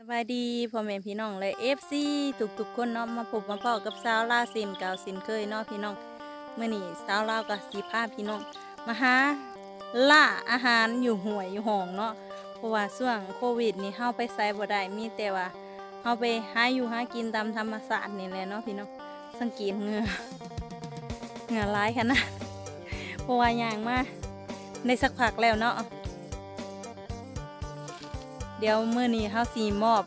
สบายดีพ่อแม่พี่น้องและเอฟซีทุกๆคนเนาะมาพบมาพอกับสาวลาวสินเก่าสินเคยเนาะพี่น้องเมื่อนี้สาวลาวกับสีผ้าพี่น้องมาหาล่าอาหารอยู่ห่วยอยู่ห้องเนาะเพราะว่าช่วงโควิดนี่เฮาไปไสบ่ได้มีแต่ว่าเฮาไปหาอยู่หากินตามธรรมชาสตินี่แหละเนาะพี่น้องสังเกตเหงื่อเหงื่อร้ายขนาดเพราะว่าย่างมาในสักพักแล้วเนาะ เดี๋ยวมื้อนี้เฮาสีมอบ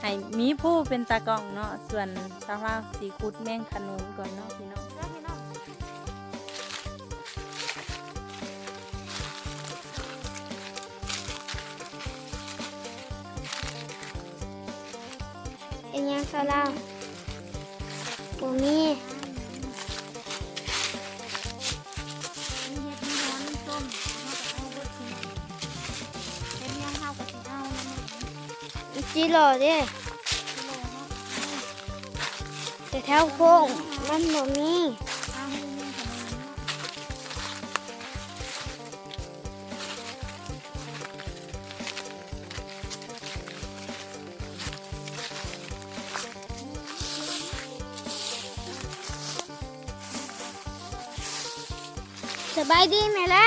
ให้มีผู้เป็นตากล้องเนาะส่วนสาวลาสีคุดแม่งขนุนก่อนเนาะพี่น้องเป็นยังเขาเล่าบ่มีมีเห็ดมี จิโร่เด้กิแต่แถวโค้งมันบ่มีเอาให้แม่งขนุนเนาะสบายดีไหมล่ะ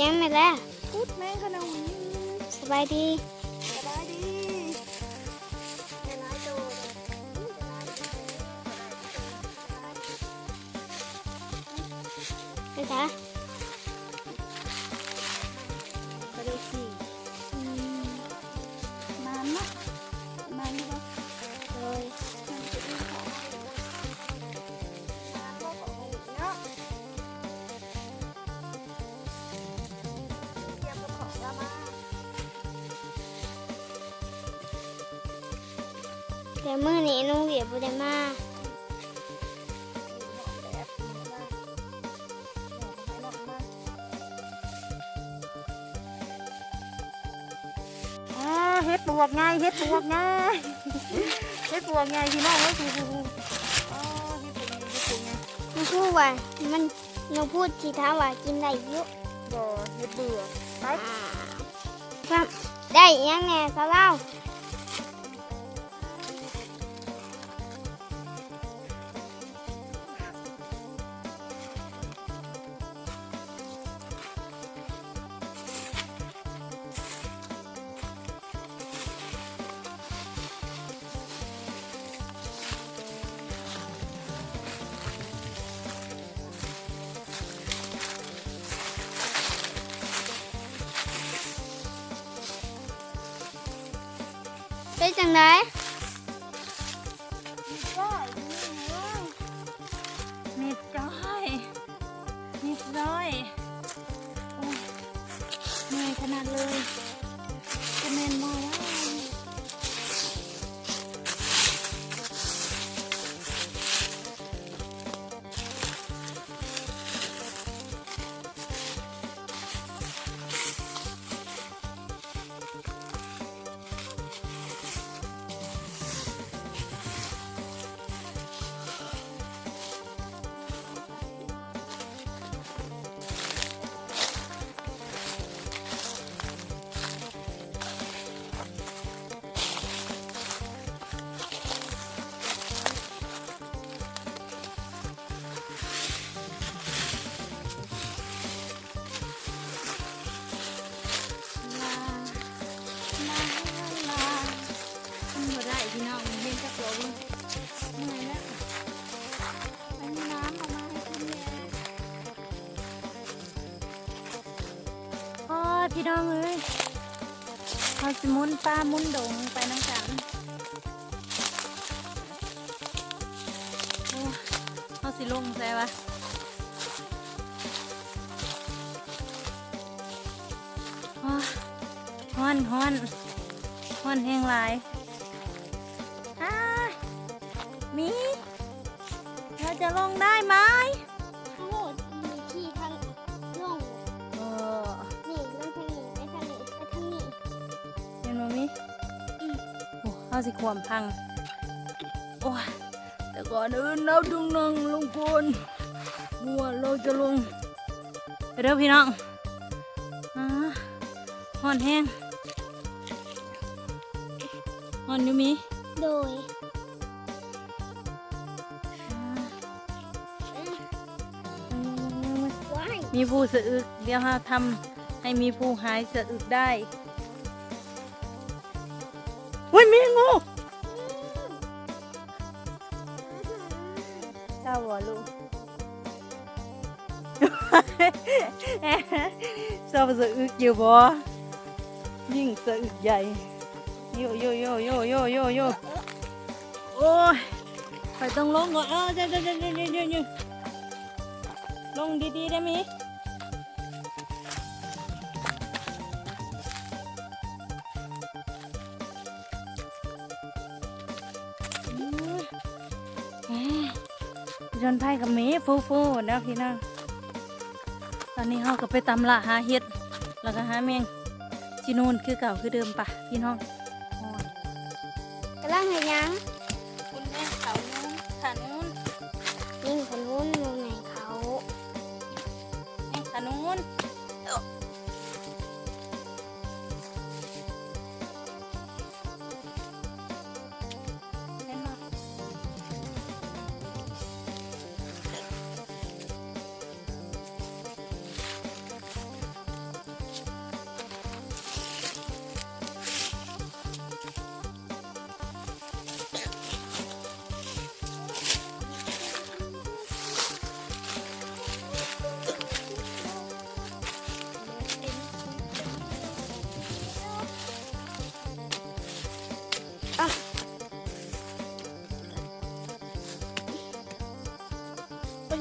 ยังไหมล่ะคุดแม่งขนุนสบายดี แต่มื้อนี้น้องเหลียบบ่ได้มาอ๋อเฮ็ดปวกไงเฮ็ดปวกไงเฮ็ดปวกไงพี่น้องเอ้ยดูดูดูอ๋อเฮ็ดปวกไงเฮ็ดปวกไงน้องพูดว่ามันน้องพูดที่ถามว่ากินได้เยอะบ่เฮ็ดเบื่อไปครับได้อีกยังแน่สาวเล่า เป็น พี่น้องเห็นจักรวงเหนื่อยแล้วไปน้ำออกมาให้กินแน่โอ้ยพี่น้องเอ้ยเขาสิหมุนปลามุนดงไปน้ำกันโอ้ยเขาสิลงใช่ปะฮ้อนฮ้อนฮ้อนฮ้อนแห้งหลาย มีเราจะลงได้ไหมทั้งหมดมีที่ทางลงเออนี่ลงทางนี้ไปทางนี้ไปทางนี้เห็นไหมมิโอ้เอาสิความพัง โอ้ยแต่ก่อนอื่นเราต้องนั่งลงก่อนมัวเราจะลงไปเด้อพี่น้องอ่าห่อนแห้งห่อนอยู่มีโดย มีผู้สะอึก เดี๋ยวเราทำให้มีผู้หายสะอึกได้เฮ้ยมีงูเจ้าหัวลูกเจ้าสะอึกอยู่บ่ยิ่งสะอึกใหญ่โยโยโยโยโยโยโยโอ้ยไปต้องลงก่อนเออเดี๋ยวเดี๋ยวเดี๋ยวเดี๋ยวเดี๋ยวเดี๋ยวลงดีๆได้ไหม นไพ่กับเมีฟูฟูๆนะพี่น้องตอนนี้เขาก็ไปตำละหาเห็ด แล้วก็หาแมงจีนูนคือเก่าคือเดิมปะพี่น้องกำลังเห็นยัง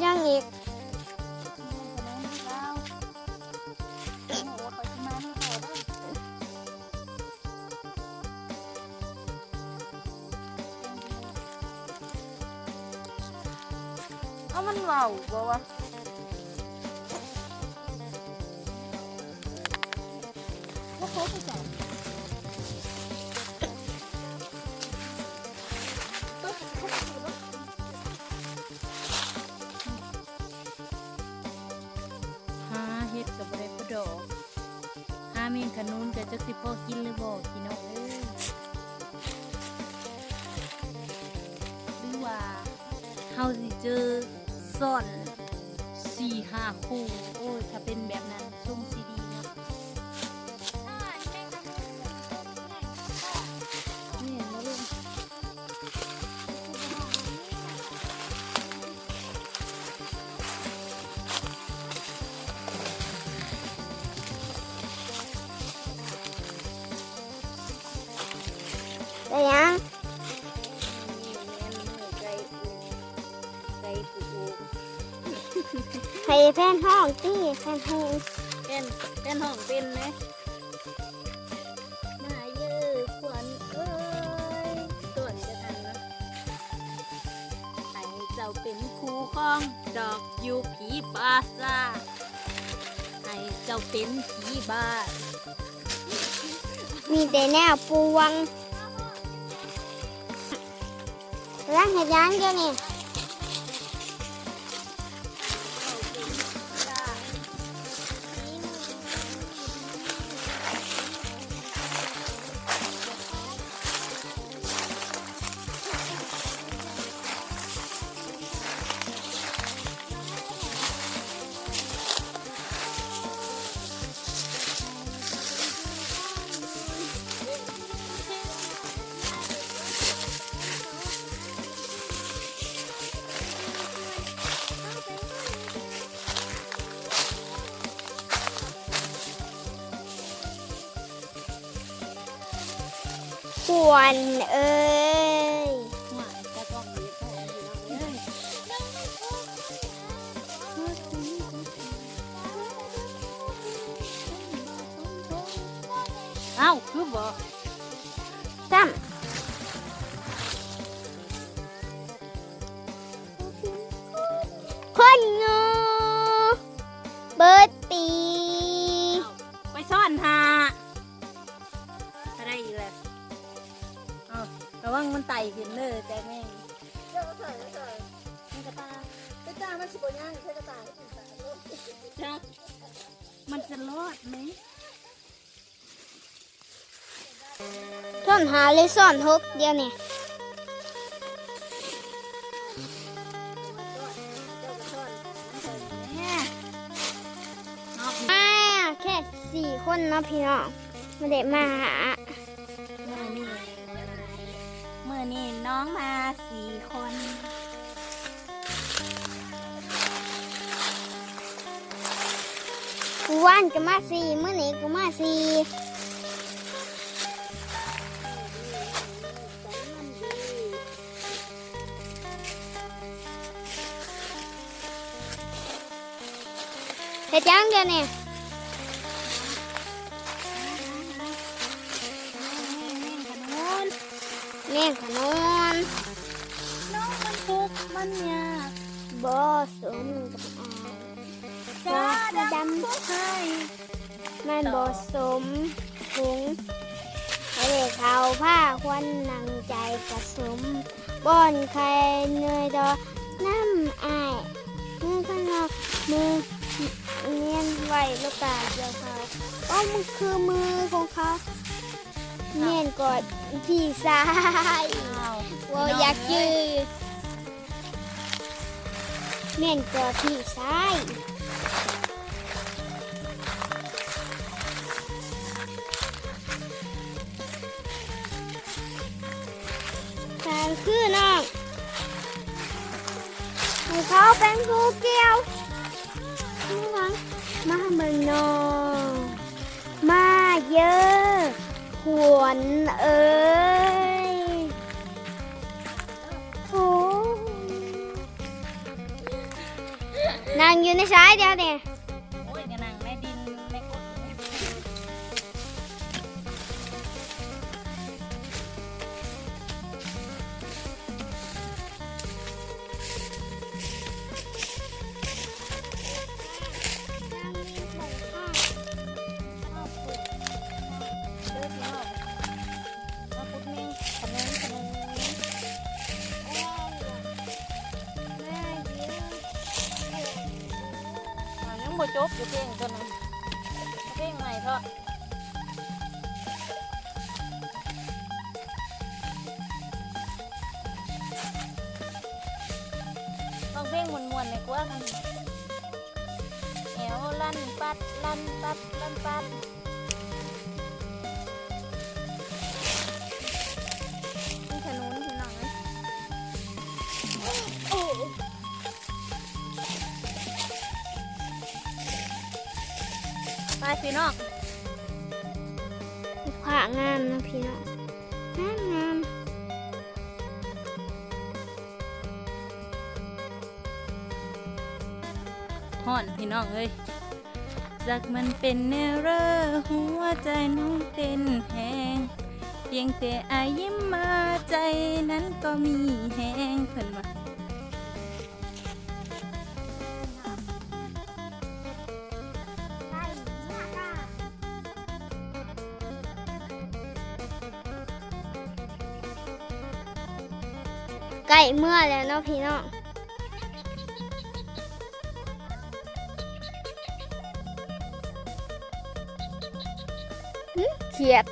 ยังอีกเอามันเบาบ่วะ นู้นกับจักสิพ่อกินหรือบ่พี่น้องเอ้ยหรือว่าเฮาสิเจอซ่อนสี่ห้าคู่ โอ้ยถ้าเป็นแบบนั้น ยังไก่ไก่ปูให้แฟนห้องตี้แฟนห้องเป็นเป็นห้องเป็นไหมมาเยอะขวัญเอ้ยส่วนจะทันนะให้เจ้าเป็นครูของดอกยูผีปาซาให้เจ้าเป็นผีบ้ามีแต่แนวปวง กำลั งเห็นยังเดี๋ มันไต่ขึ้นเลยแต่แม่งเจ้าก็ใส่ก็ใส่ม่กระตาแม่กระตามันสิบกว่ย่างแช้กระตาที่ใส่ลูจักมันจะรอดไหมท่อนหาเลยซ่อนฮกเดียวเนี่ยแค่สี่คนเนาะพี่น้องมาเด็มาหา อนี้น้องมาสี่คน กูว่านก็มาสี่เมื้อนี้กูมาสี่เฮ็ดยังเดี๋ยวนี้ นบ่สมถุงให้เด็กเขาผ้าควันหนังใจผสมป้อนไข่เนยดอน้ำอายมือข้างนอกมือเนียนไว้ลูกตาเดียวเขาอ๋อมันคือมือของเขาเนียนกอดพี่สายว่าอยากยืดเนียนกอดพี่สายางคือน้องให้เขาเป็นผู้เกี่ยวนี่นังมาเมืองนองมาเยอะขวนเอ้ยโอ้นางอยู่ในสายเดียวเนี่ย อยู่เพ่งตัวนั้นเพ่งใหม่เถอะต้องเพ่งมวนๆในกว่ามันแอวลั่นปัดลั่นปัดลั่นปัด พี่น้องขวางามนะพี่น้องงามงามห่อนพี่น้องเอ้ยจากมันเป็นเนรเรอหัวใจน้องเต้นแหงเพียงแต่อายยิ้มมาใจนั้นก็มีแหงเพิ่นว่า ใกล้เมื่อแล้วเนาะพี่น้องเขียด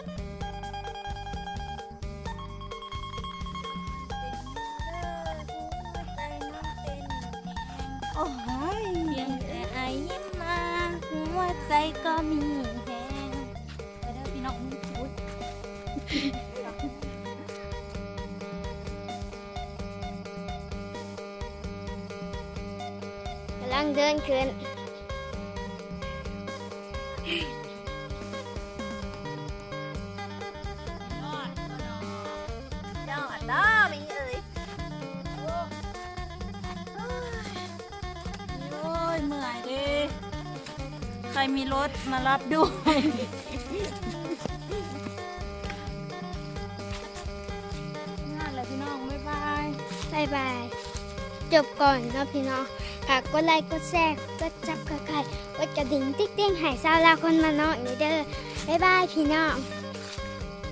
โอ้ยเพียงแต่อายยิ้มมาหัวใจก็มีแหงไปเด้อพี่น้องอุ๊ย เดินขึ้นยอดก็เนาะยอดเนาะมีเอ้ยโอ้ยเมื่อยดิใครมีรถมารับด้วยนั่นแหละพี่น้อง บ๊ายบาย บายบาย จบก่อนเนาะพี่น้อง ฝากกดไลค์กดแชร์กดจับกระไข่กดกระดิ่งติ๊กติ๊งหายซาลาคนมาเนาะอยู่เด้อบ๊ายบายพี่น้อง